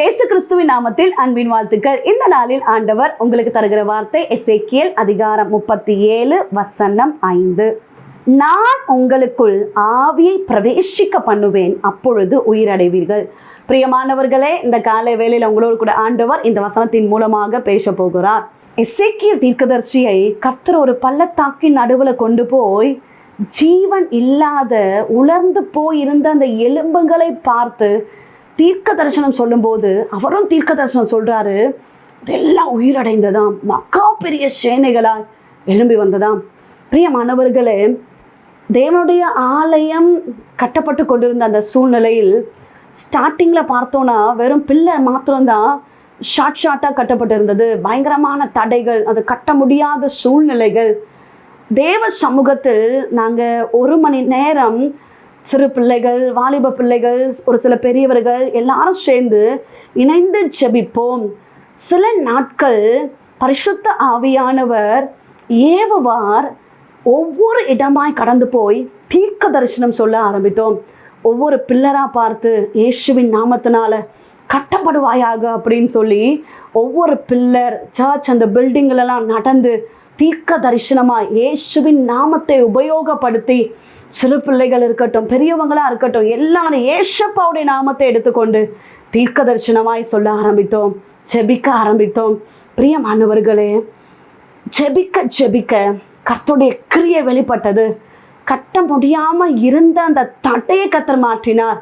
இயேசு கிறிஸ்துவின் நாமத்தில் அன்பின் வாழ்த்துக்கள். இந்த நாளில் ஆண்டவர் உங்களுக்கு தருகிற வார்த்தை எசேக்கியேல் அதிகாரம் முப்பத்தி ஏழு வசனம் ஐந்து. நான் உங்களுக்குள் ஆவியை பிரவேசிக்க பண்ணுவேன் அப்பொழுது உயிரடைவீர்கள். பிரியமானவர்களே இந்த காலை வேளையில் உங்களோடு கூட ஆண்டவர் இந்த வசனத்தின் மூலமாக பேச போகிறார். எசேக்கியல் தீர்க்கதர்சியை கர்த்தர் ஒரு பள்ளத்தாக்கின் நடுவில் கொண்டு போய் ஜீவன் இல்லாத உலர்ந்து போயிருந்த அந்த எலும்புகளை பார்த்து தீர்க்க தரிசனம் சொல்லும்போது அவரும் தீர்க்க தரிசனம் சொல்கிறாரு இதெல்லாம் உயிரடைந்ததாம். மக்கா பெரிய சேனைகளாய் எழும்பி வந்ததாம். பிரியமானவர்களே தேவனுடைய ஆலயம் கட்டப்பட்டு கொண்டிருந்த அந்த சூழ்நிலையில் ஸ்டார்டிங்கில் பார்த்தோன்னா வெறும் பில்லர் மாத்திரம்தான் ஷார்ட் ஷார்ட்டாக கட்டப்பட்டு இருந்தது பயங்கரமான தடைகள் அது கட்ட முடியாத சூழ்நிலைகள். தேவ சமூகத்தில் நாங்கள் ஒரு மணி நேரம் சிறு பிள்ளைகள் வாலிப பிள்ளைகள் ஒரு சில பெரியவர்கள் எல்லாரும் சேர்ந்து இணைந்து ஜெபிப்போம். சில நாட்கள் பரிசுத்த ஆவியானவர் ஏவுவார். ஒவ்வொரு இடமாய் கடந்து போய் தீர்க்க தரிசனம் சொல்ல ஆரம்பித்தோம். ஒவ்வொரு பில்லராக பார்த்து இயேசுவின் நாமத்தினால கட்டப்படுவாயாக அப்படின்னு சொல்லி ஒவ்வொரு பில்லர் சர்ச் அந்த பில்டிங்லலாம் நடந்து தீர்க்க தரிசனமாக இயேசுவின் நாமத்தை உபயோகப்படுத்தி சிறு பிள்ளைகள் இருக்கட்டும் பெரியவங்களாக இருக்கட்டும் எல்லாரும் ஏசப்பாவுடைய நாமத்தை எடுத்துக்கொண்டு தீர்க்க தரிசனமாய் சொல்ல ஆரம்பித்தோம் ஜெபிக்க ஆரம்பித்தோம். பிரியமானவர்களே ஜெபிக்க ஜெபிக்க கர்த்தருடைய கிரியை வெளிப்பட்டது. கட்ட முடியாமல் இருந்த அந்த தட்டையை கத்தர் மாற்றினார்.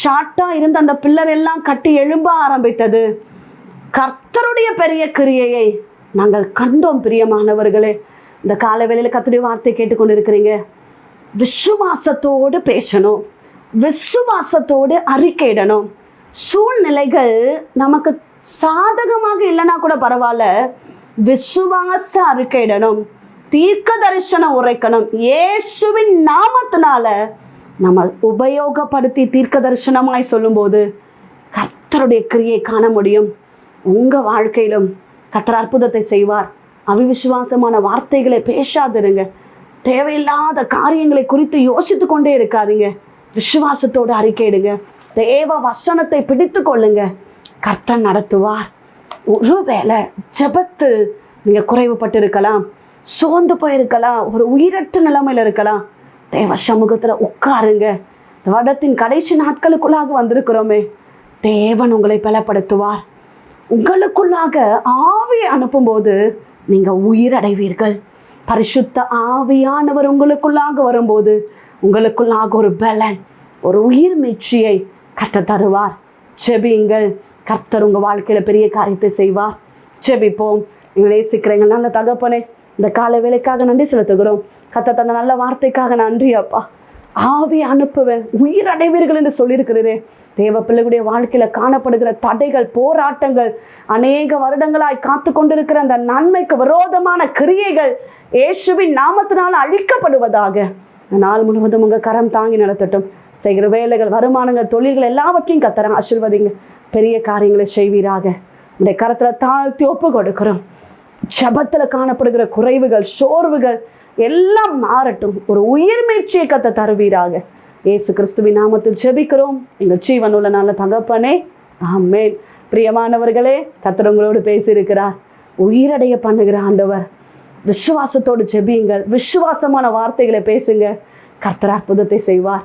ஷார்ட்டாக இருந்த அந்த பில்லர் எல்லாம் கட்டி எழும்ப ஆரம்பித்தது. கர்த்தருடைய பெரிய கிரியையை நாங்கள் கண்டோம் பிரியமானவர்களே. இந்த கால வேளையில் வார்த்தை கேட்டுக்கொண்டு இருக்கிறீங்க விசுவாசத்தோடு பேசணும். விசுவாசத்தோடு அறிக்கையிடணும். சூழ்நிலைகள் நமக்கு சாதகமாக இல்லைனா கூட பரவாயில்ல. விசுவாச அறிக்கையிடணும். தீர்க்க தரிசனம் உரைக்கணும். இயேசுவின் நாமத்தினால நம்ம உபயோகப்படுத்தி தீர்க்க தரிசனமாய் சொல்லும்போது கர்த்தருடைய கிரியை காண முடியும். உங்கள் வாழ்க்கையிலும் கத்தர் அற்புதத்தை செய்வார். அவிவிசுவாசமான வார்த்தைகளை பேசாதிருங்க. தேவையில்லாத காரியங்களை குறித்து யோசித்து கொண்டே இருக்காதீங்க. விசுவாசத்தோடு அறிக்கையிடுங்க. தேவ வசனத்தை பிடித்து கொள்ளுங்க. கர்த்தன் நடத்துவார். ஒருவேளை ஜெபத்து நீங்கள் குறைவுபட்டு இருக்கலாம் சோர்ந்து போயிருக்கலாம். ஒரு உயிரற்ற நிலைமையில் இருக்கலாம். தேவ சமூகத்தில் உட்காருங்க. வருடத்தின் கடைசி நாட்களுக்குள்ளாக வந்திருக்கிறோமே. தேவன் உங்களை பலப்படுத்துவார். உங்களுக்குள்ளாக ஆவியை அனுப்பும்போது நீங்கள் உயிரடைவீர்கள். பரிசுத்த ஆவியானவர் உங்களுக்குள்ளாக வரும்போது உங்களுக்குள்ளாக ஒரு பலன் ஒரு உயிர் மீட்சியை கத்த தருவார். செபியுங்கள் கர்த்தர் உங்கள் வாழ்க்கையில் பெரிய காரியத்தை செய்வார். செபிப்போம் எங்களை நேசிக்கிறீங்க நல்ல தகப்பனே இந்த கால வேலைக்காக நன்றி செலுத்துகிறோம். கத்த தந்த நல்ல வார்த்தைக்காக நன்றி அப்பா. ஆவி அனுப்புவேன். உயிரடைவீர்கள் என்று சொல்லியிருக்கிறதே தேவ பிள்ளைகளுடைய வாழ்க்கையில் காணப்படுகிற தடைகள் போராட்டங்கள் அநேக வருடங்களாய் காத்து கொண்டிருக்கிற அந்த நன்மைக்கு விரோதமான கிரியைகள் இயேசுவின் நாமத்தினால் அழிக்கப்படுவதாக. நாள் முழுவதும் உங்கள் கரம் தாங்கி நடத்தட்டும். செய்கிற வேலைகள் வருமானங்கள் தொழில்கள் எல்லாவற்றையும் கத்தரம் ஆசிர்வதிங்க. பெரிய காரியங்களை செய்வீராக. உடைய கரத்தில் தாழ்த்தி ஒப்பு கொடுக்கிறோம் ஜபத்தில் காணப்படுகிற குறைவுகள் சோர்வுகள் எல்லாம் மாறட்டும். ஒரு உயிர் மீட்சியை தருவீராக. இயேசு கிறிஸ்துவின் நாமத்தில் செபிக்கிறோம் எங்கள் ஜீவனுள்ள நல்ல தகப்பனே ஆமேன். பிரியமானவர்களே கத்திரங்களோடு பேசியிருக்கிறார். உயிரடைய பண்ணுகிற ஆண்டவர். விசுவாசத்தோடு செபியுங்கள் விசுவாசமான வார்த்தைகளை பேசுங்க. கர்த்தர் அற்புதத்தை செய்வார்.